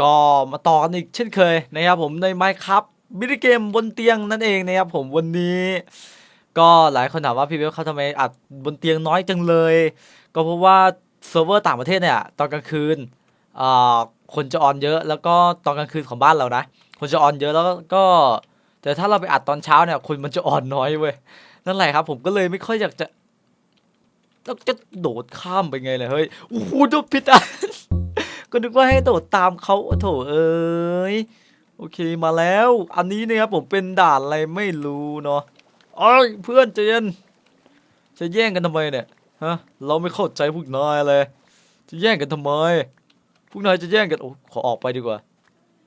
ก็มาต่อกันอีกเช่นเคยนะครับผมในไมค์ครับมินิเกมบนเตียงนั่นเองนะครับผมวันนี้ ก็หลายคนถามว่าพี่เวลเขาทำไมอัดบนเตียงน้อยจังเลย ก็เพราะว่าเซิร์ฟเวอร์ต่างประเทศเนี่ยตอนกลางคืนอ่าคนจะออนเยอะ แล้วก็ตอนกลางคืนของบ้านเรานะ คนจะออนเยอะแล้วก็ แต่ถ้าเราไปอัดตอนเช้าเนี่ยคนมันจะออนน้อยเว้ยนั่นแหละครับ ผมก็เลยไม่ค่อยอยากจะต้องจะโดดข้ามไปไงเลยเฮ้ยโอ้โหโดดผิดอะ ก็นึกว่าให้โดดตามเขาโถเอ้ยโอเคมาแล้ว อันนี้เนี่ยครับผมเป็นด่านอะไรไม่รู้เนาะเอ้ยเพื่อนใจเย็นจะแย่งกันทำไมเนี่ยฮะเราไม่เข้าใจพวกนายเลยจะแย่งกันทำไมพวกนายจะแย่งกันโอ้ขอออกไปดีกว่า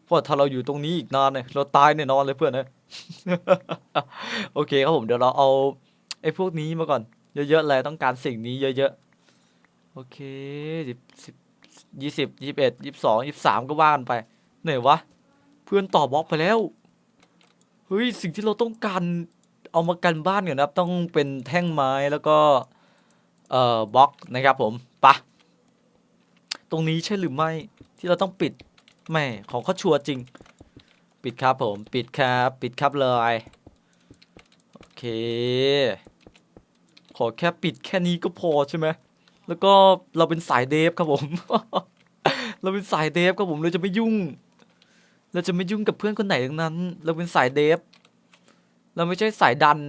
เพราะถ้าเราอยู่ตรงนี้อีกนานเนี่ยเราตายแน่นอนเลยเพื่อนนะโอเคครับผมเดี๋ยวเราเอาไอ้พวกนี้มาก่อน เยอะๆเลยต้องการสิ่งนี้เยอะๆโอเคสิบสิบ ยี่สิบยี่สิบเอ็ดยี่สิบสองยี่สิบสามก็ว่ากันไปไหนื่อวะ เพื่อนต่อบล็อกไปแล้ว เฮ้ย สิ่งที่เราต้องการเอามากันบ้านก่อนนะครับ ต้องเป็นแท่งไม้แล้วก็ เอ่อบล็อกนะครับผมปะตรงนี้ใช่หรือไม่ที่เราต้องปิดแม่ของเขาชัวร์จริง ปิดครับผม ปิดครับ ปิดครับเลยโอเค ขอแค่ปิดแค่นี้ก็พอใช่ไหม แล้วก็เราเป็นสายเดฟครับผม เราเป็นสายเดฟครับผมเราจะไม่ยุ่ง เราจะไม่ยุ่งกับเพื่อนคนไหนทั้งนั้น เราเป็นสายเดฟ เราไม่ใช่สายดัน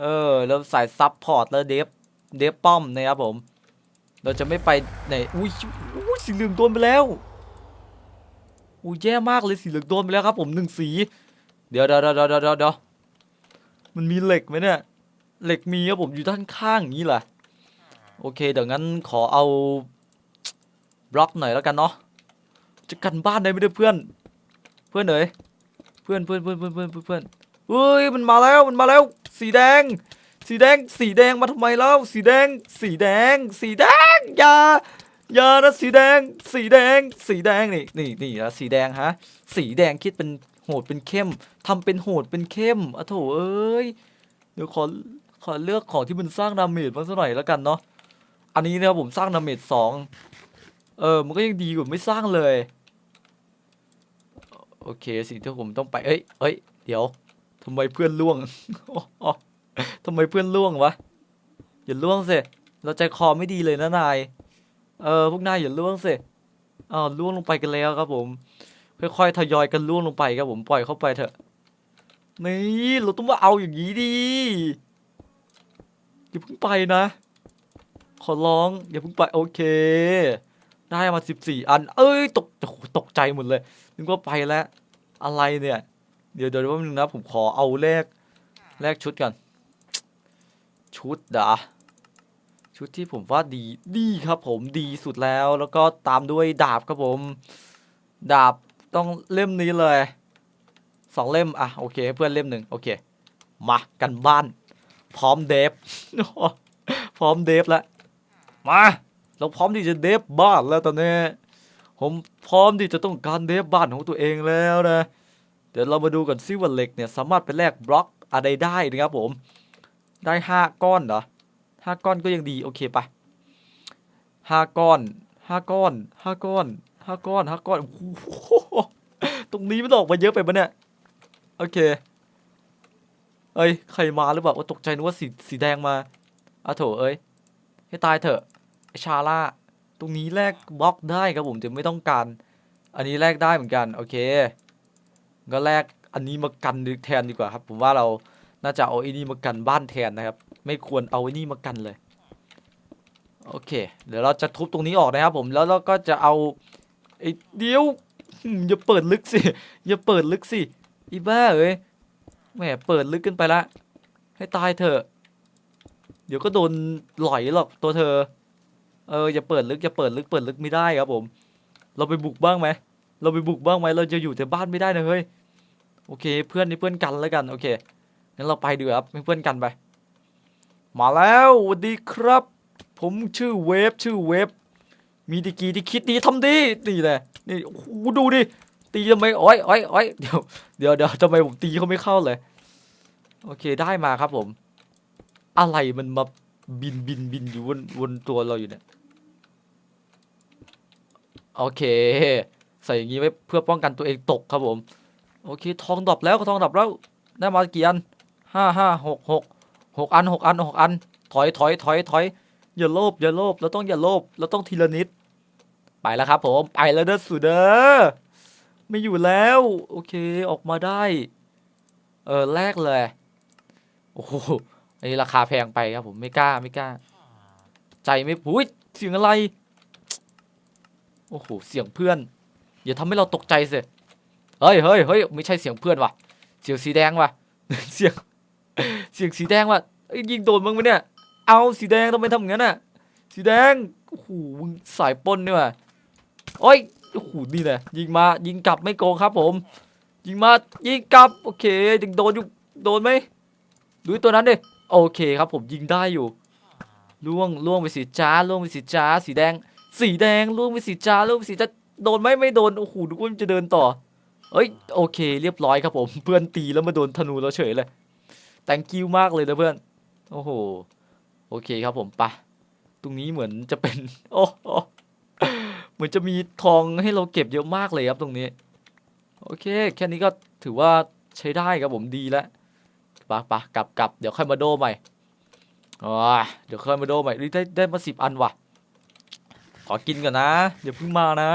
เออ เราสายซับพอร์ตแล้วเดฟ เดฟป้อมนะครับผม เราจะไม่ไปไหน อุ้ยอุ้ยสีเหลืองโดนไปแล้ว อุ้ยแย่มากเลยสีเหลืองโดนไปแล้วครับผมหนึ่งสี เดี๋ยวเดี๋ยวเดี๋ยวเดี๋ยวเดี๋ยวมันมีเหล็กไหมเนี่ย เหล็กมีครับผมอยู่ด้านข้างอย่างนี้แหละ โอเค เดี๋ยวงั้นขอเอาบล็อกหน่อยแล้วกันเนาะจะกันบ้านได้ไหมเนี่ยเพื่อน เพื่อนเอ๋ยเพื่อนเพื่อนเพื่อนเพื่อนเพื่อนเพื่อนเอ้ยมันมาแล้วมันมาแล้ว สีแดง สีแดง สีแดงมาทำไมแล้ว สีแดง สีแดง สีแดงอย่าอย่านะสีแดง สีแดง สีแดงนี่นี่นี่นะสีแดงฮะ สีแดงคิดเป็นโหดเป็นเข้มทำเป็นโหดเป็นเข้มอะโถเอ้ยเดี๋ยวขอขอเลือกของที่มันสร้างดาเมจมาสักหน่อยแล้วกันเนาะ อันนี้นะครับผมสร้างดาเมจสองเออ มันก็ยังดีกว่าไม่สร้างเลย โอเค สิ่งที่ผมต้องไป เอ้ยเอ้ย เดี๋ยวทำไมเพื่อนล่วงทำไมเพื่อนล่วงวะ อย่าล่วงสิ เราใจคอไม่ดีเลยนะนาย เออ พวกนายอย่าล่วงสิอ้าวล่วงลงไปกันแล้วครับผม ค่อยๆ ทยอยกันล่วงลงไปครับผม ปล่อยเข้าไปเถอะ นี่ เราต้องมาเอาอย่างนี้ดิอย่าเพิ่งไปนะ ขอร้องอย่าเพิ่งไปโอเค ได้มาสิบสี่อัน เอ้ยตกตกใจหมดเลยนึกว่าไปแล้ว อะไรเนี่ย เดี๋ยวเดี๋ยวแป๊บนึงนะผมขอเอาแลกแลกชุดกันชุดดะชุดที่ผมว่าดีดีครับผมดีสุดแล้วแล้วก็ตามด้วยดาบครับผม ดาบต้องเล่มนี้เลยสองเล่ม อะ โอเค เพื่อนเล่มหนึ่งโอเค มา กันบ้าน พร้อมเดฟ พร้อมเดฟแล้ว มา เราพร้อมที่จะเดฟบ้านแล้วตอนนี้ ผมพร้อมที่จะต้องการเดฟบ้านของตัวเองแล้วนะ เดี๋ยวเรามาดูกันซิว่าเหล็กเนี่ยสามารถไปแลกบล็อกอะไรได้นะครับผม ได้ห้าก้อนเหรอห้าก้อนก็ยังดีโอเคไปห้าก้อนห้าก้อนห้าก้อนห้าก้อนห้าก้อนโอ้โหตรงนี้มันออกมาเยอะไปปะเนี่ย โอเคเอ้ย ใครมาหรือเปล่าว่าตกใจนึกว่าสีสีแดงมาอะโถเอ้ย ให้ตายเถอะ ชาล่าตรงนี้แลกบล็อกได้ครับผมจะไม่ต้องการ อันนี้แลกได้เหมือนกันโอเค ก็แลกอันนี้มากันแทนดีกว่าครับ ผมว่าเราน่าจะเอาไอ้นี่มากันบ้านแทนนะครับ ไม่ควรเอาไอ้นี่มากันเลยโอเค เดี๋ยวเราจะทุบตรงนี้ออกนะครับผมแล้วเราก็จะเอาไอ้เดี๋ยวอย่าเปิดลึกสิอย่าเปิดลึกสิอีบ้าเอ้ยแหมเปิดลึกเกินไปละให้ตายเถอะ เดี๋ยวก็โดนหลอยหรอกตัวเธอ เอออย่าเปิดลึกอย่าเปิดลึกเปิดลึกไม่ได้ครับผม เราไปบุกบ้างไหมเราไปบุกบ้างไหมเราจะอยู่แต่บ้านไม่ได้นะเฮ้ยโอเค เพื่อนนี่เพื่อนกันแล้วกันโอเคงั้นเราไปดีกว่าครับเพื่อนกันไป มาแล้วสวัสดีครับ ผมชื่อเวฟชื่อเวฟมีดีกีที่คิดดีทำดีนี่แหละนี่โอ้โหดูดิตีทำไมโอ้อยโอ้อยโอ้อยเดี๋ยวเดี๋ยวเดี๋ยวทำไมผมตีเขาไม่เข้าเลย โอเคได้มาครับผม อะไรมันมาบินบินบินอยู่บนบนตัวเราอยู่เนี่ย โอเค ใส่อย่างนี้ไว้เพื่อป้องกันตัวเองตกครับผม โอเค ทองดรอปแล้วก็ทองดรอปแล้ว ได้มากี่อันห้าห้าหกหกหกอันหกอันหกอัน ถอยถอยถอยถอยอย่าโลภอย่าโลภเราต้องอย่าโลภเราต้องทีละนิด ไปแล้วครับผม ไปแล้วเด้อสุดเด้อไม่อยู่แล้ว โอเคออกมาได้ เออแลกเลย โอ้โหอันนี้ราคาแพงไปครับผมไม่กล้าไม่กล้า ใจไม่ปุ้ยเสียงอะไร โอ้โห เสียงเพื่อน อย่าทำให้เราตกใจสิเฮ้ยเฮ้ยเฮ้ยไม่ใช่เสียงเพื่อนว่ะ เสียงสีแดงว่ะ เสียง เสียงสีแดงว่ะยิงโดนมึงไหมเนี่ย เอาสีแดงทำไมทำอย่างนั้นอะ สีแดง โอ้โห มึงสายป้นเนี่ยว่ะโอ้ย โอ้โห นี่แหละยิงมา ยิงกลับไม่โกงครับผม ยิงมา ยิงกลับ โอเคยังโดนอยู่ โดนไหมดูตัวนั้นดิ โอเคครับผมยิงได้อยู่ ล่วง ล่วงไปสีจ้า ล่วงไปสีจ้า สีแดง สีแดงล่วงไปสีจ้าล่วงไปสีจ้าโดนไหมไม่โดนโอ้โหดูว่ามันจะเดินต่อเอ้ยโอเค เรียบร้อยครับผม เพื่อนตีแล้วมาโดนธนูเราเฉยเลย thank you มากเลยนะเพื่อน โอ้โห โอเคครับผมไปะตรงนี้เหมือนจะเป็น โอ้เหมือนจะมีทองให้เราเก็บเยอะมากเลยครับตรงนี้ โอเค แค่นี้ก็ถือว่าใช้ได้ครับผมดีแล้วปะปะกลับกลับเดี๋ยวค่อยมาโดใหม่อ๋อเดี๋ยวค่อยมาโดใหม่ได้ได้มาสิบอันว่ะ ขอกินก่อนนะ เดี๋ยวเพิ่งมานะ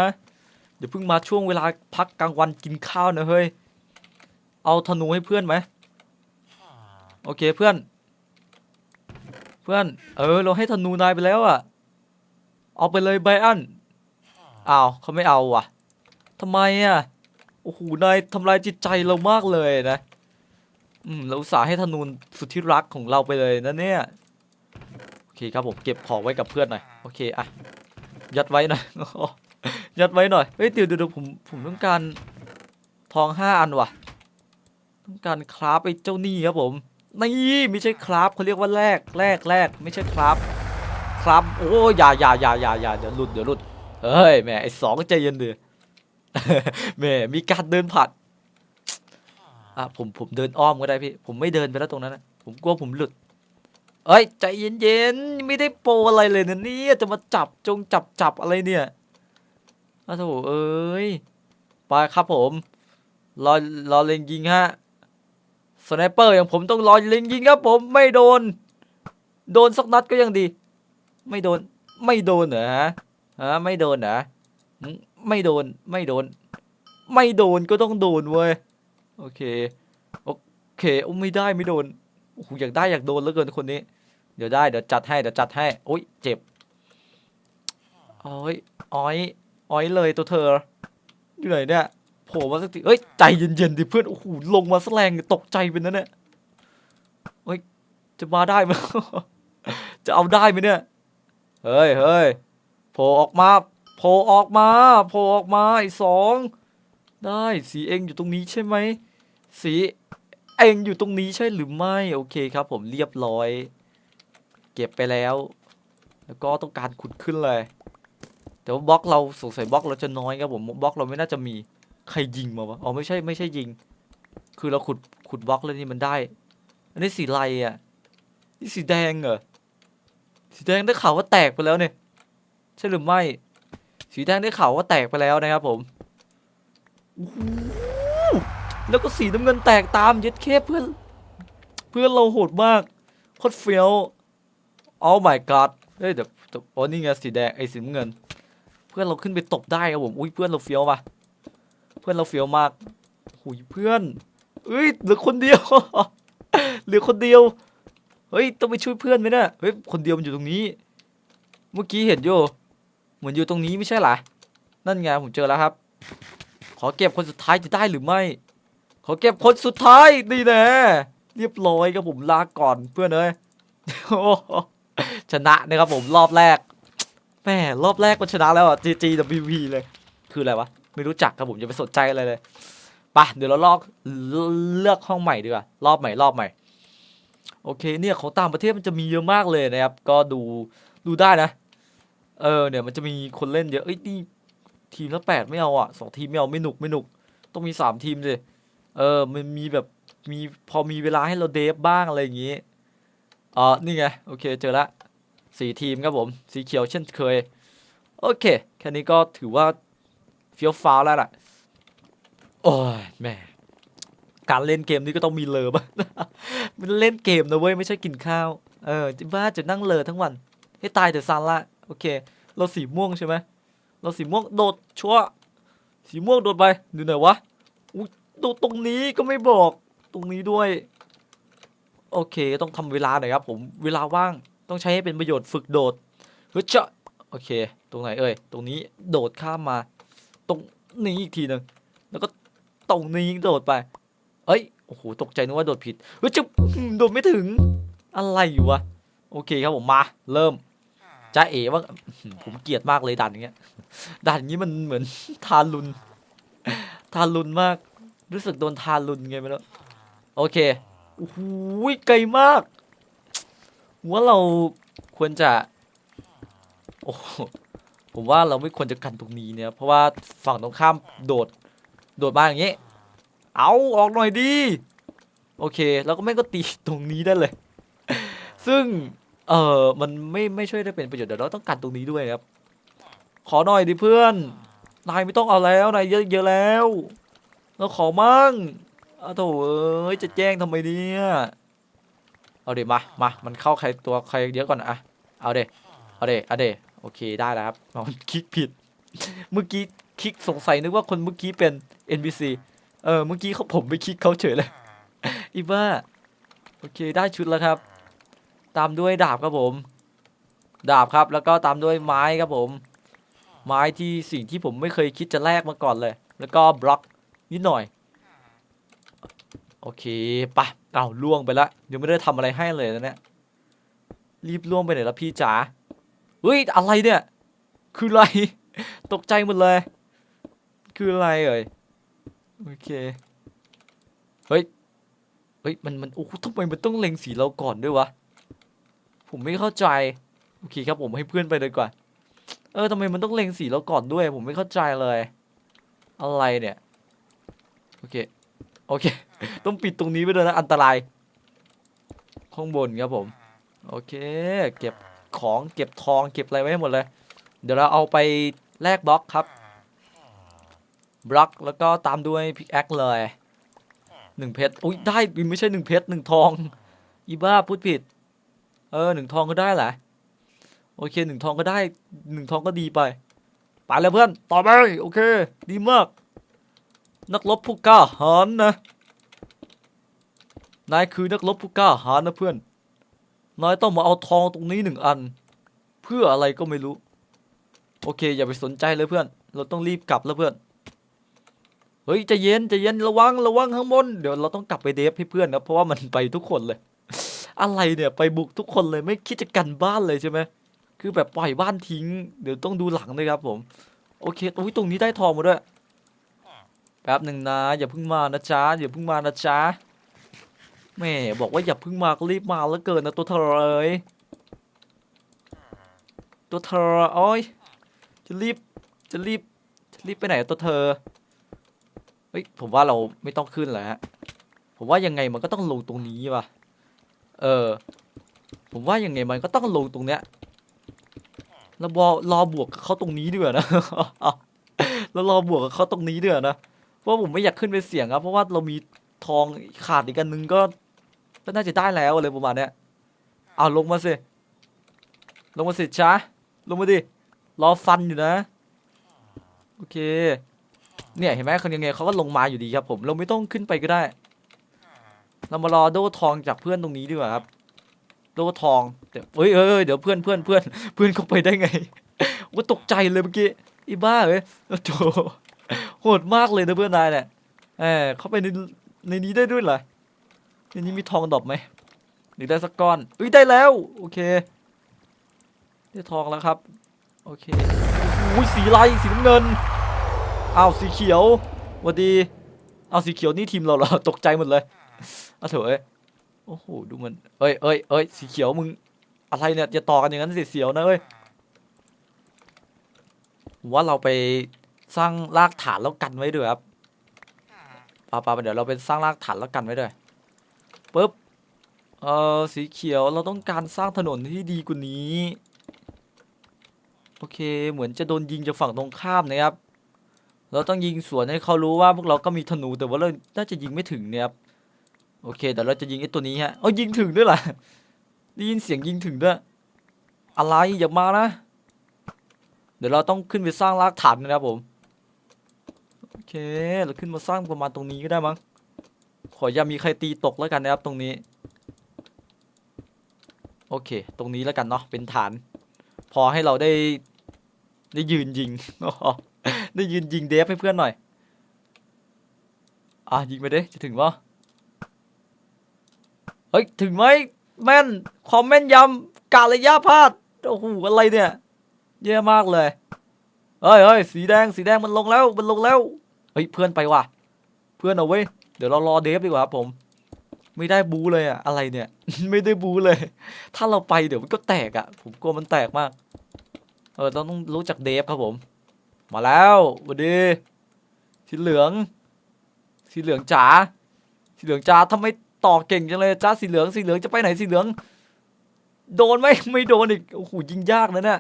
เดี๋ยวเพิ่งมาช่วงเวลาพักกลางวันกินข้าวนะเฮ้ย เอาธนูให้เพื่อนไหมโอเคเพื่อน เพื่อน เออ เราให้ธนูนายไปแล้วอะเอาไปเลยไบอันอ้าวเขาไม่เอาว่ะทำไมอะโอ้โหนายทำลายจิตใจเรามากเลยนะ อืมเราอุตส่าห์ให้ธนูสุดที่รักของเราไปเลยนะเนี่ย โอเคครับผมเก็บของไว้กับเพื่อนหน่อย โอเคอะ ยัดไว้หน่อย ยัดไว้หน่อย เฮ้ยเดี๋ยวเดี๋ยวผมผมต้องการทองห้าอันว่ะ ต้องการคราฟไอ้เจ้านี่ครับผม นี่ไม่ใช่คราฟเขาเรียกว่าแลกแลกแลกไม่ใช่คราฟคราฟโอ้ยอย่าอย่าอย่าอย่าอย่าเดี๋ยวหลุดเดี๋ยวหลุด เฮ้ยแม่ไอ้สองใจเย็นเดือแม่มีการเดินผ่านอะผมผมเดินอ้อมก็ได้พี่ ผมไม่เดินไปแล้วตรงนั้นนะผมกลัวผมหลุด เอ้ยใจเย็นๆไม่ได้โปรอะไรเลยนะเนี่ยจะมาจับจงจับจับอะไรเนี่ยอ้าวโถเอ้ยไปครับผมรอรอเล็งยิงฮะสไนเปอร์อย่างผมต้องรอเล็งยิงครับผมไม่โดน โดนสักนัดก็ยังดี ไม่โดนไม่โดนเหรอฮะฮะไม่โดนเหรอไม่โดนไม่โดน ไม่โดนก็ต้องโดนเว้ยโอเคโอเคโอ้ไม่ได้ไม่โดน อ้โหอยากได้อยากโดนเหลือเกินคนนี้ เดี๋ยวได้เดี๋ยวจัดให้เดี๋ยวจัดให้โอ้ยเจ็บโอ้ยอ้อยอ้อยเลยตัวเธออยู่ไหนเนี่ยโผล่มาสักทีเอ้ยใจเย็นๆดิเพื่อนโอ้โหลงมาแสแรงตกใจเป็นนั่นเนี่ยเฮ้ยจะมาได้ไหมจะเอาได้ไหมเนี่ยเฮ้ยเฮ้ยโผล่ออกมาโผล่ออกมาโผล่ออกมาไอ้สองได้สีเองอยู่ตรงนี้ใช่ไหมสี เองอยู่ตรงนี้ใช่หรือไม่ โอเคครับ ผมเรียบร้อย เก็บไปแล้ว แล้วก็ต้องการขุดขึ้นเลย แต่ว่าบล็อกเราสงสัยบล็อกเราจะน้อยครับผมบล็อกเราไม่น่าจะมีใครยิงมาวะอ๋อไม่ใช่ไม่ใช่ยิง คือเราขุดขุดบล็อกแล้วนี่มันได้ อันนี้สีอะไรอะนี่สีแดงเหรอสีแดงได้ข่าวว่าแตกไปแล้วเนี่ยใช่หรือไม่ สีแดงได้ข่าวว่าแตกไปแล้วนะครับผมโอ้โห แล้วก็สีน้ำเงินแตกตามย็ดเคเพื่อน เพื่อนเราโหดมากโคตรเฟี้ยว oh my god เฮ้ยแต่แต่อ๋อนี่ไงสีแดงไอ้สีน้ำเงิน เพื่อนเราขึ้นไปตบได้ครับผมอุ้ยเพื่อนเราเฟี้ยวว่ะเพื่อนเราเฟี้ยวมากหุยเพื่อนเอ้ยเหลือคนเดียวเหลือคนเดียวเฮ้ยต้องไปช่วยเพื่อนไหมเนี่ยเฮ้ยคนเดียวมันอยู่ตรงนี้ เมื่อกี้เห็นอยู่เหมือนอยู่ตรงนี้ไม่ใช่หรอนั่นไงผมเจอแล้วครับ ขอเก็บคนสุดท้ายจะได้หรือไม่ ขอเก็บคนสุดท้ายนี่แน่เรียบร้อยครับผมลาก่อนเพื่อนเอ้ยชนะนะครับผมรอบแรกแม่รอบแรกก็ชนะแล้วอะ GG WP เลย คืออะไรวะ ไม่รู้จักครับผมอย่าไปสนใจอะไรเลยไปะเดี๋ยวเราลอกเลือกห้องใหม่ดีกว่ารอบใหม่รอบใหม่ โอเคเนี่ยของต่างประเทศมันจะมีเยอะมากเลยนะครับ ก็ดูดูได้นะ เออเนี่ยมันจะมีคนเล่นเยอะเอ้ยนี่ทีมละแปดไม่เอาอะสองทีมไม่เอาไม่หนุกไม่หนุก ต้องมีสามทีมสิ เออมันมีแบบมีพอมีเวลาให้เราเดฟบ้างอะไรอย่างงี้อ๋อนี่ไง โอเค เจอละสี่ทีมครับผม สีเขียวเช่นเคย โอเค แค่นี้ก็ถือว่าฟี้ยวฟ้าแล้วล่ะ โอ้ยแม่การเล่นเกมนี้ก็ต้องมีเลอบ้างมันเล่นเกมนะเว้ย ไม่ใช่กินข้าว เออจะบ้าจะนั่งเลอทั้งวัน ให้ตายแต่ซานละ โอเค เราสีม่วงใช่ไหม เราสีม่วงโดดชัวสีม่วงโดดไป ดูหน่อยวะ อุ้ย ดดตรงนี้ก็ไม่บอกตรงนี้ด้วย โอเคต้องทำเวลาหน่อยครับผมเวลาว่างต้องใช้ให้เป็นประโยชน์ฝึกโดดเฮ้ยเจ้าโอเค ตรงไหนเอ่ยตรงนี้โดดข้ามมา ตรงนี้อีกทีหนึ่งแล้วก็ตรงนี้โดดไป เอ้ยโอ้โหตกใจนึกว่าโดดผิดเฮ้ยจะโดดไม่ถึงอะไรอยู่วะโอเคครับผมมาเริ่มจ้าเอ๋ว่าผมเกลียดมากเลยด่านอย่างเงี้ยด่านอย่างนี้มันเหมือนทารุนทารุนมาก รู้สึกโดนทารุนไงไม่รู้โอเคโอ้โหไกลมากว่าเราควรจะ โอ้ผมว่าเราไม่ควรจะกันตรงนี้เนี่ยเพราะว่าฝั่งตรงข้ามโดด โดดมาอย่างนี้เอาออกหน่อยดี โอเค แล้วก็แม่งก็ตีตรงนี้ได้เลย ซึ่ง เออมันไม่ไม่ช่วยได้เป็นประโยชน์เดี๋ยวเราต้องกันตรงนี้ด้วยครับ ขอหน่อยดิเพื่อน นายไม่ต้องเอาแล้วนายเยอะเยอะแล้ว เราขอมั่งอ้าวโถเอ้ยจะแจ้งทำไมเนี่ย เอาเดี๋ยวมา มา มันเข้าใครตัวใครเยอะก่อนอะเอาเดี๋ยวเอาเดี๋ยวเอาเดี๋ยวโอเคได้แล้วครับอ๋อมันคลิกผิด เมื่อกี้คลิกสงสัยนึกว่าคนเมื่อกี้เป็น NPC เออเมื่อกี้เขาผมไปคลิกเขาเฉยเลย อีบ้า โอเคได้ชุดแล้วครับ ตามด้วยดาบครับผม ดาบครับแล้วก็ตามด้วยไม้ครับผม ไม้ที่สิ่งที่ผมไม่เคยคิดจะแลกมาก่อนเลย แล้วก็บล็อก นิดหน่อย โอเคปะเอาล่วงไปละยังไม่ได้ทำอะไรให้เลยนะเนี่ยรีบล่วงไปไหนละพี่จ๋าเฮ้ยอะไรเนี่ย คืออะไร ตกใจหมดเลย คืออะไรเอ่ยโอเคเฮ้ยเฮ้ยมันมันโอ้ทำไมมันต้องเล็งสีเราก่อนด้วยวะผมไม่เข้าใจโอเคครับผมให้เพื่อนไปเลยก่อนเออทำไมมันต้องเล็งสีเราก่อนด้วย ผมไม่เข้าใจเลย อะไรเนี่ย โอเค โอเค ต้องปิดตรงนี้ไปเลยนะ อันตราย ข้างบนครับผม โอเค เก็บของเก็บทองเก็บอะไรไว้ให้หมดเลย เดี๋ยวเราเอาไปแลกบล็อกครับ บล็อกแล้วก็ตามด้วยพิกแอคเลยหนึ่งเพชรอุ้ยได้ไม่ใช่หนึ่งเพชรหนึ่งทอง อีบ้าพูดผิด เออหนึ่งทองก็ได้แหละโอเคหนึ่งทองก็ได้หนึ่งทองก็ดีไปไปแล้วเพื่อน ต่อไป โอเค ดีมาก นักรบผู้กล้าหาญนะ นายคือนักรบผู้กล้าหาญนะเพื่อน นายต้องมาเอาทองตรงนี้หนึ่งอัน เพื่ออะไรก็ไม่รู้ โอเค อย่าไปสนใจเลยเพื่อน เราต้องรีบกลับแล้วเพื่อน เฮ้ยจะเย็นจะเย็นระวังระวังข้างบน เดี๋ยวเราต้องกลับไปเดฟให้เพื่อนนะเพราะว่ามันไปทุกคนเลย อะไรเนี่ยไปบุกทุกคนเลยไม่คิดจะกันบ้านเลยใช่ไหมคือแบบปล่อยบ้านทิ้ง เดี๋ยวต้องดูหลังด้วยครับผม โอเคตรงนี้ตรงนี้ได้ทองมาด้วย แป๊บหนึ่งนะ อย่าเพิ่งมานะจ๊ะอย่าเพิ่งมานะจ๊ะแม่บอกว่าอย่าเพิ่งมาก็รีบมาแล้วเกินนะตัวเธอเอ้ยตัวเธอโอ้ยจะรีบจะรีบจะรีบไปไหนตัวเธอเฮ้ยผมว่าเราไม่ต้องขึ้นแล้วฮะผมว่ายังไงมันก็ต้องลงตรงนี้ว่ะเออ ผมว่ายังไงมันก็ต้องลงตรงเนี้ยแล้วรอรอบวกกับเขาตรงนี้ดีกว่านะแล้วรอบวกกับเขาตรงนี้ดีกว่านะ เพราะผมไม่อยากขึ้นไปเสี่ยงครับ เพราะว่าเรามีทองขาดอีกอันนึงก็ก็น่าจะได้แล้วอะไรประมาณเนี้ยเอาลงมาสิลงมาสิช้าลงมาดิรอฟันอยู่นะ โอเค เนี่ยเห็นไหมคนยังไงเขาก็ลงมาอยู่ดีครับผม เราไม่ต้องขึ้นไปก็ได้ เรามารอโดทองจากเพื่อนตรงนี้ดีกว่าครับโดทองเดี๋ยวเฮ้ยเอ้ยเดี๋ยวเพื่อนเพื่อนเพื่อนเพื่อนเขาไปได้ไงว่าตกใจเลยเมื่อกี้อีบ้าเอ้ยโอ้ โหดมากเลยนะเพื่อนนายเนี่ยเออเข้าไปในในนี้ได้ด้วยเหรอในนี้มีทองดอกไหมหรือได้สักก้อนเอ้ยได้แล้ว โอเค ได้ทองแล้วครับ โอเคโอ้ยสีไรสีน้ำเงินอ้าวสีเขียวหวัสดีอ้าวสีเขียวนี่ทีมเราเหรอตกใจหมดเลยอ้าวเถอะเอ้ยโอ้โหดูมันเอ้ยเอ้ยเอ้ยสีเขียวมึงอะไรเนี่ยจะต่อกันอย่างนั้นสิเสียวนะเอ้ยว่าเราไป สร้างรากฐานแล้วกันไว้ด้วยครับปาปาเดี๋ยวเราไปสร้างรากฐานแล้วกันไว้ด้วยปึ๊บเออสีเขียวเราต้องการสร้างถนนที่ดีกว่านี้ โอเคเหมือนจะโดนยิงจากฝั่งตรงข้ามนะครับ เราต้องยิงสวนให้เขารู้ว่าพวกเราก็มีธนูแต่ว่าเราน่าจะยิงไม่ถึงเนี่ยครับโอเคเดี๋ยวเราจะยิงไอ้ตัวนี้ฮะเอายิงถึงด้วยล่ะได้ยินเสียงยิงถึงด้วย อะไรอย่ามานะ เดี๋ยวเราต้องขึ้นไปสร้างรากฐานนะครับผม โอเค เราขึ้นมาสร้างประมาณตรงนี้ก็ได้มั้ง ขออย่ามีใครตีตกแล้วกันนะครับตรงนี้ โอเค ตรงนี้แล้วกันเนาะ เป็นฐาน พอให้เราได้ ได้ยืนยิง ได้ยืนยิงเดฟให้เพื่อนหน่อย อะยิงไปเด้จะถึงปะเฮ้ย ถึงไหมแม่น ความแม่นยำการะยะพลาด โอ้โห อะไรเนี่ย เยอะมากเลยเฮ้ยเฮ้ยสีแดง สีแดงมันลงแล้ว มันลงแล้ว เฮ้ยเพื่อนไปว่ะ เพื่อนเอาเว้เดี๋ยวเรารอเดฟดีกว่าครับผม ไม่ได้บูเลยอะอะไรเนี่ย ไม่ได้บูเลย ถ้าเราไปเดี๋ยวมันก็แตกอะผมกลัวมันแตกมาก เออต้องรู้จักเดฟครับผม มาแล้วสวัสดีสีเหลือง สีเหลืองจ๋าสีเหลืองจ๋าทำไมต่อเก่งจังเลยจ้าสีเหลืองสีเหลืองจะไปไหนสีเหลือง โดนไหมไม่โดนอีกโอ้โหยิงยากนะเนี่ย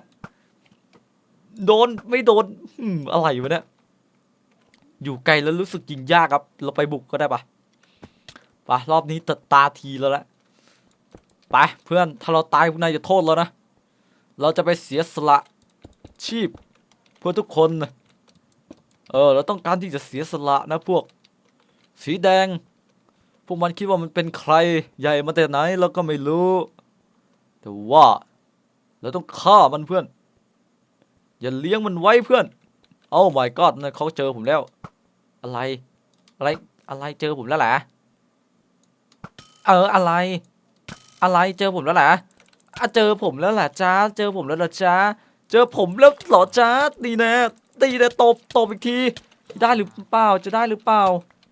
โดนไม่โดนอืมอะไรวะเนี่ย อยู่ไกลแล้วรู้สึกยิงยากครับ เราไปบุกก็ได้ปะไปรอบนี้ตัดตาทีแล้วละไปเพื่อนถ้าเราตายพวกนายจะโทษแล้วนะ เราจะไปเสียสละชีพเพื่อทุกคนนะเออเราต้องการที่จะเสียสละนะพวก สีแดง พวกมันคิดว่ามันเป็นใครใหญ่มาแต่ไหนเราก็ไม่รู้ แต่ว่า เราต้องฆ่ามันเพื่อน อย่าเลี้ยงมันไว้เพื่อน โอ้ my god นะเขาเจอผมแล้ว อะไร อะไร อะไร เจอผมแล้วแหละเออ อะไร อะไร เจอผมแล้วแหละอะเจอผมแล้วแหละจ้า เจอผมแล้วจ้า เจอผมแล้วหรอจ้าดีแน่ดีแน่ตบ ตบอีกที ได้หรือเปล่า จะได้หรือเปล่า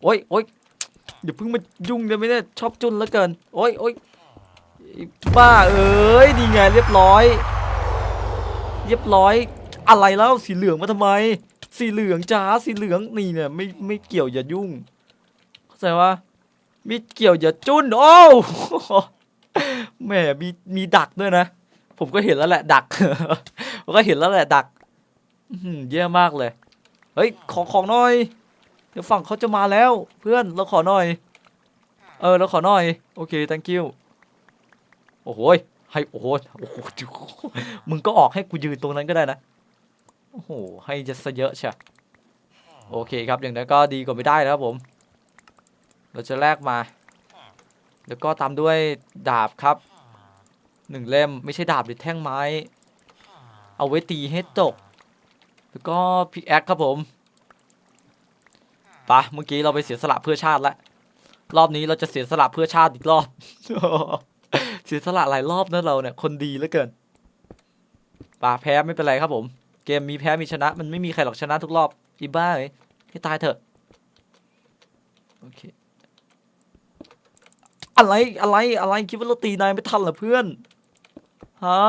โอ๊ยโอ๊ยอย่าเพิ่งมายุ่งได้ไหมเนี่ยชอบจุนแล้วเกิน โอ๊ยโอ๊ยไอ้บ้าเอ้ยดีไงเรียบร้อย เรียบร้อย อะไรแล้วสีเหลืองมาทำไม สีเหลืองจ้าสีเหลืองนี่เนี่ยไม่ไม่เกี่ยวอย่ายุ่งเข้าใจว่ามีเกี่ยวอย่าจุนโอ้แหมมีมีดักด้วยนะ ผมก็เห็นแล้วแหละดักผมก็เห็นแล้วแหละดักเยี่มากเลย เฮ้ยขอของหน่อย เดี๋ยวฝั่งเขาจะมาแล้ว เพื่อนเราขอหน่อย เออเราขอหน่อย โอเค thank you โอ้โหให้อ้โหโอ้โหมึงก็ออกให้กูยืนตรงนั้นก็ได้นะ โอ้โหให้จะซะเยอะใช่โอเคครับ อย่างนั้นก็ดีกว่าไม่ได้แล้วครับผม เราจะแลกมา แล้วก็ตามด้วยดาบครับหนึ่งเล่มไม่ใช่ดาบหรือแท่งไม้ เอาไว้ตีให้ตก แล้วก็พิกแอคครับผมปะเมื่อกี้เราไปเสียสละเพื่อชาติแล้วรอบนี้เราจะเสียสละเพื่อชาติอีกรอบ เสียสละหลายรอบนะเราเนี่ย คนดีเหลือเกินปะแพ้ไม่เป็นไรครับผม เกมมีแพ้มีชนะ มันไม่มีใครหรอกชนะทุกรอบอีบ้าเอ้ยให้ตายเถอะ โอเค อะไรอะไรอะไรคิดว่าเราตีนายไม่ทันเหรอเพื่อนฮะ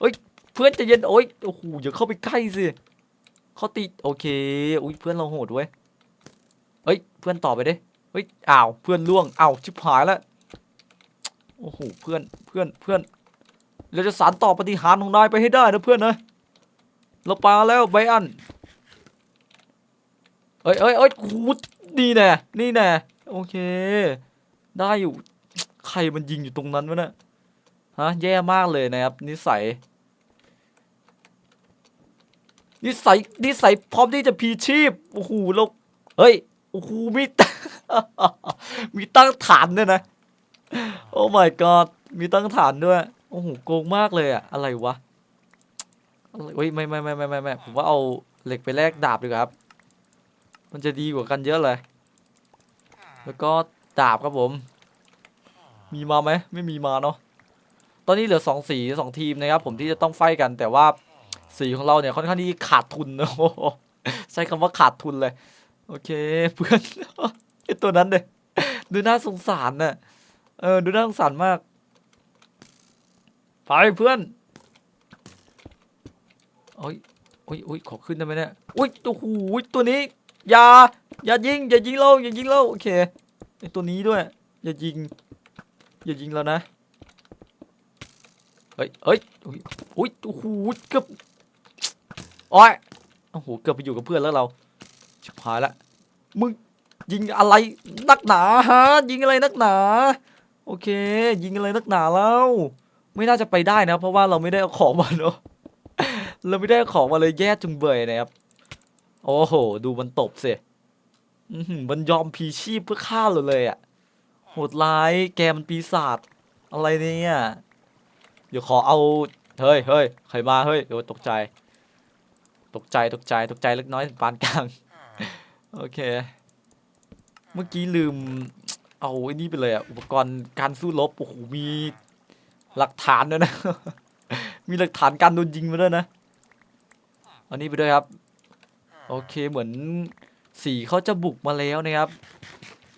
เอ้ยเพื่อนใจะเย็นโอ้ยโอ้โหอย่าเข้าไปใกล้สิเขาตีโอเคอุ้ยเพื่อนเราโหดเว้ยเฮ้ยเพื่อนต่อไปดิเฮ้ยอ้าวเพื่อนล่วงอ้าวชิบหายแล้วโอ้โหเพื่อนเพื่อนเพื่อน เราจะสานต่อปฏิหารของนายไปให้ได้นะเพื่อนนะ เราปาแล้วไบอัน เอ้ยเอ้ยเอ้ยโอ้โหนี่แน่นี่แน่โอเค ได้อยู่ ใครมันยิงอยู่ตรงนั้นวะเนี่ยฮะแย่มากเลยนะครับ นิสัย นิสัย นิสัยพร้อมที่จะพีชีพ โอ้โหเราเฮ้ย โอ้โห มี มีตั้งฐานด้วยนะ โอ้ my god มีตั้งฐานด้วย โอ้โหโกงมากเลยอะอะไรวะอะไรเฮ้ยไม่ไม่ไม่ไม่ไม่ไม่ผมว่าเอาเหล็กไปแลกดาบดีกว่าครับ มันจะดีกว่ากันเยอะเลย แล้วก็ดาบครับผม มีมาไหมไม่มีมาเนาะตอนนี้เหลือสองสีสองทีมนะครับ ผมที่จะต้องไฟกันแต่ว่าสีของเราเนี่ยค่อนข้างที่ขาดทุนนะโอ้ใช้คำว่าขาดทุนเลย โอเคเพื่อนไอตัวนั้นเลยดูน่าสงสารน่ะเออดูน่าสงสารมาก ไปเพื่อนโอ้ยโอ้ยโอ้ยขอขึ้นได้ไหมเนี่ยอุ้ยโอ้โหตัวนี้ อย่า อย่ายิง อย่ายิงเรา อย่ายิงเราโอเคไอตัวนี้ด้วย อย่ายิง อย่ายิงเรานะ เฮ้ยเฮ้ยอุ้ยอุ้ยโอ้โหเกือบโอ้ยโอ้โอ้โห เกือบไปอยู่กับเพื่อนแล้วเรา ชิบหายละ มึงยิงอะไรนักหนาฮะ ยิงอะไรนักหนา โอเค ยิงอะไรนักหนาแล้ว ไม่น่าจะไปได้นะ เพราะว่าเราไม่ได้เอาของมาเนาะเราไม่ได้เอาของมาเลยแย่จุงเบยนะครับ โอ้โห ดูมันตบสิมันยอมพีชีพเพื่อฆ่าเราเลยอะ่ะโหดร้ายแกมันปีศาจอะไรเนี่ยเดี๋ยวขอเอาเฮ้ยเฮ้ยใครมาเฮ้ยเดี๋ยวตกใจ ตกใจตกใจตกใจเล็กน้อยถึงปานกลางโอเค เมื่อกี้ลืม เอาไอ้นี่ไปเลยอะอุปกรณ์การสู้รบโอ้โหมี หลักฐานด้วยนะ มีหลักฐานการโดนยิงมาด้วยนะ อันนี้ไปด้วยครับ โอเคเหมือนสีเขาจะบุกมาแล้วนะครับ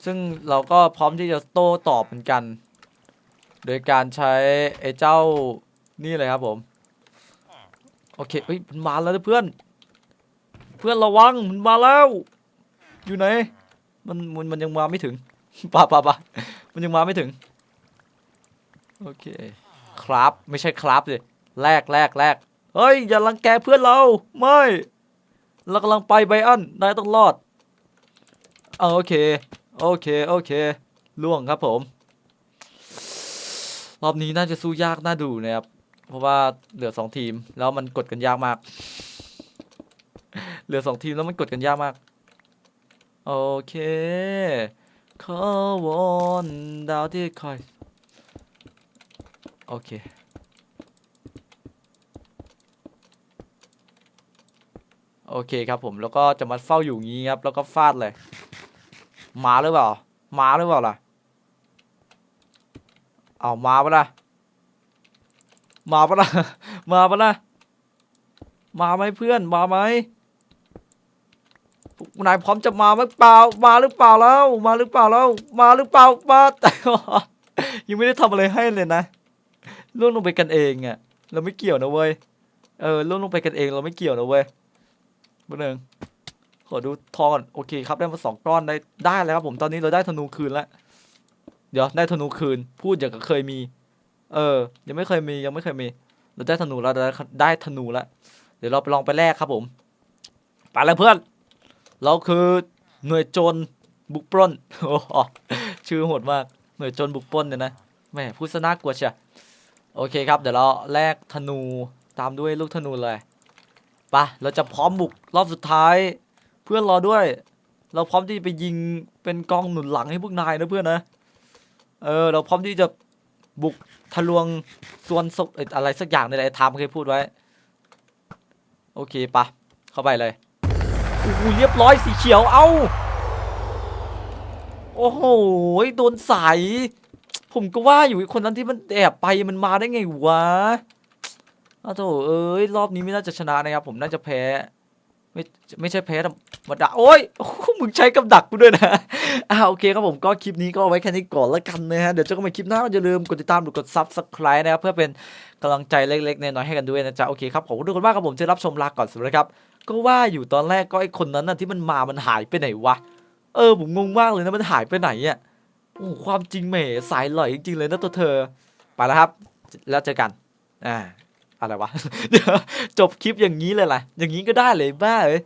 ซึ่งเราก็พร้อมที่จะโต้ตอบเหมือนกัน โดยการใช้ไอ้เจ้านี่เลยครับผม โอเคเฮ้ยมันมาแล้วนะเพื่อน เพื่อนระวังมันมาแล้ว อยู่ไหน มันมันมันยังมาไม่ถึงป่าป่าป่ามันยังมาไม่ถึง โอเค ครับไม่ใช่ครับสิแลกแลกแลกเฮ้ย อย่ารังแกเพื่อนเรา ไม่เรากำลังไปไบอันนายต้องรอดเอโอเค โอเค โอเค ล่วงครับผม รอบนี้น่าจะสู้ยากน่าดูนะครับ เพราะว่าเหลือสองทีม แล้วมันกดกันยากมาก เหลือสองทีมแล้วมันกดกันยากมาก โอเค ขอวอนดาวที่คอย โอเค โอเคครับผมแล้วก็จะมาเฝ้าอยู่งี้ครับ แล้วก็ฟาดเลยมาหรือเปล่ามาหรือเปล่าล่ะเอามาปะล่ะมาปะล่ะมาปะล่ะมาไหมเพื่อนมาไหมนายพร้อมจะมาไหมเปล่ามาหรือเปล่าแล้ว มาหรือเปล่าแล้ว มาหรือเปล่ามายังไม่ได้ทำอะไรให้เลยนะ ล่วงลงไปกันเองอะเราไม่เกี่ยวนะเว้ย เออล่วงลงไปกันเองเราไม่เกี่ยวนะเว้ยบนหนึ่งขอดูทองก่อนโอเคครับได้มาสองก้อนได้ได้แล้วครับผมตอนนี้เราได้ธนูคืนแล้วเดี๋ยวได้ธนูคืน พูดอย่างกับเคยมี เออ ยังไม่เคยมียังไม่เคยมี เราได้ธนูแล้วได้ได้ธนูแล้วเดี๋ยวเราไปลองไปแลกครับผมไปแล้วเพื่อน เราคือหน่วยโจรบุกปล้นโอ้โหชื่อโหดมากหน่วยโจรบุกปล้นเนี่ยนะแหมพูดซะน่ากลัวเชีย โอเคครับ เดี๋ยวเราแลกธนูตามด้วยลูกธนูเลยปะเราจะพร้อมบุกรอบสุดท้าย เพื่อนรอด้วย เราพร้อมที่จะไปยิงเป็นกองหนุนหลังให้พวกนายนะเพื่อนนะเออเราพร้อมที่จะบุกทะลวงส่วนศพอะไรสักอย่างในไรทามเคยพูดไว้ โอเคปะเข้าไปเลยโอ้โหเรียบร้อยสีเขียวเอ้าโอ้โหโดนใสาย ผมก็ว่าอยู่คนนั้นที่มันแอบไปมันมาได้ไงวะอ้าวโถเอ้ยรอบนี้ไม่น่าจะชนะนะครับ ผมน่าจะแพ้ ไม่ไม่ใช่แพ้ธรรมดาโอ้ยมึงใช้กับดักกูด้วยนะอ่าโอเคครับผมก็คลิปนี้ก็เอาไว้แค่นี้ก่อนแล้วกันนะฮะเดี๋ยวเจอกันใหม่คลิปหน้าอย่าลืมกดติดตามหรือกด subscribe นะครับเพื่อเป็นกำลังใจเล็กๆน้อยๆให้กันด้วยนะจ๊ะโอเคครับขอบคุณทุกคนมากครับผมที่รับชมลาก่อนสวัสดีครับ ก็ว่าอยู่ตอนแรกก็ไอคนนั้นน่ะที่มันมามันหายไปไหนวะเออผมงงมากเลยนะมันหายไปไหนอะ โอ้ความจริงแหมสายหล่อยจริงๆเลยนะตัวเธอ ไปแล้วครับ แล้วเจอกันอ่าอะไรวะเดี๋ยวจบคลิปอย่างนี้เลยล่ะ อย่างนี้ก็ได้เลยบ้าเอ้ย